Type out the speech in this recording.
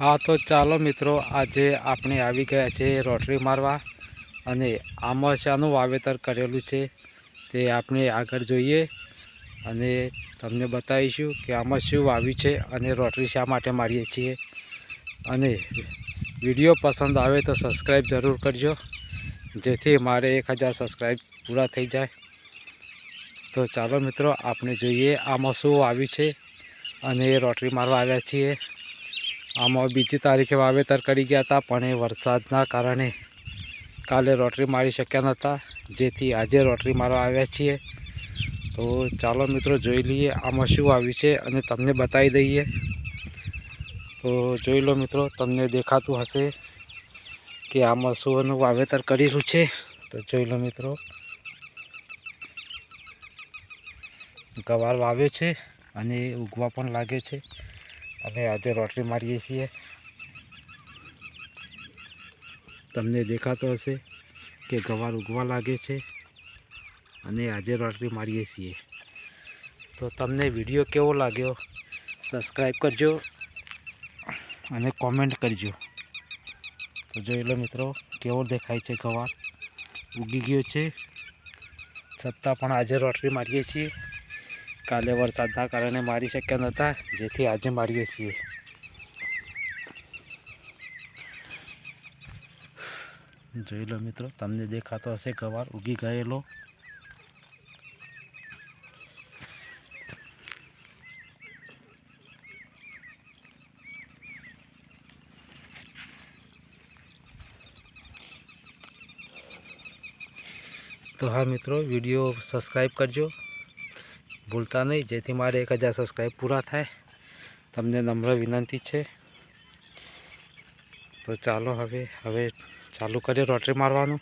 હા, તો ચાલો મિત્રો, આજે આપણે આવી ગયા છે રોટરી મારવા અને આમાં શાનું વાવેતર કરેલું છે. તે આપણે આગળ જોઈએ અને તમને બતાવીશું કે આમાં શું વાવ્યું છે અને રોટરી શા માટે મારીએ છીએ. અને વીડિયો પસંદ આવે તો સબસ્ક્રાઈબ જરૂર કરજો, જેથી મારે એક હજાર સબસ્ક્રાઈબ પૂરા થઈ જાય. તો ચાલો મિત્રો, આપણે જોઈએ આમાં શું વાવ્યું છે અને રોટરી મારવા આવ્યા છીએ. આમાં બીજી તારીખે વાવેતર કરી ગયા હતા, પણ એ વરસાદના કારણે કાલે રોટરી મારી શક્યા નહોતા. જેથી આજે રોટરી મારવા આવ્યા છીએ. તો ચાલો મિત્રો જોઈ લઈએ આમાં શું આવ્યું છે અને તમને બતાવી દઈએ. તો જોઈ લો મિત્રો, તમને દેખાતું હશે કે આમાં શુંનું વાવેતર કરેલું છે. તો જોઈ લો મિત્રો. ગવાર વાવ્યો છે અને ઉગવા પણ લાગે છે. અને આજે રોટરી મારીએ છીએ. તમને દેખાતો હશે કે ગવાર ઉગવા લાગે છે અને આજે રોટરી મારીએ છીએ. તો તમને વીડિયો કેવો લાગ્યો? સબસ્ક્રાઈબ કરજો અને કોમેન્ટ કરજો. તો જોઈ લો મિત્રો, કેવો દેખાય છે ગવાર? ઉગી ગયો છે. છતાં પણ આજે રોટરી મારીએ છીએ. કાલે વરસાદના કારણે મારી શક્યા નહોતા જેથી આજે મારીએ છીએ. જોઈ લો મિત્રો, તમને દેખાતો હશે ગવાર ઉગી ગયેલો. તો હા મિત્રો, વીડિયો સબસ્ક્રાઈબ કરજો. ભૂલતા નહીં. જેથી મારે એક હજાર સબસ્ક્રાઈબ પૂરા થાય. તમને નમ્ર વિનંતી છે. તો ચાલો હવે હવે ચાલુ કરીએ રોટરી મારવાનું.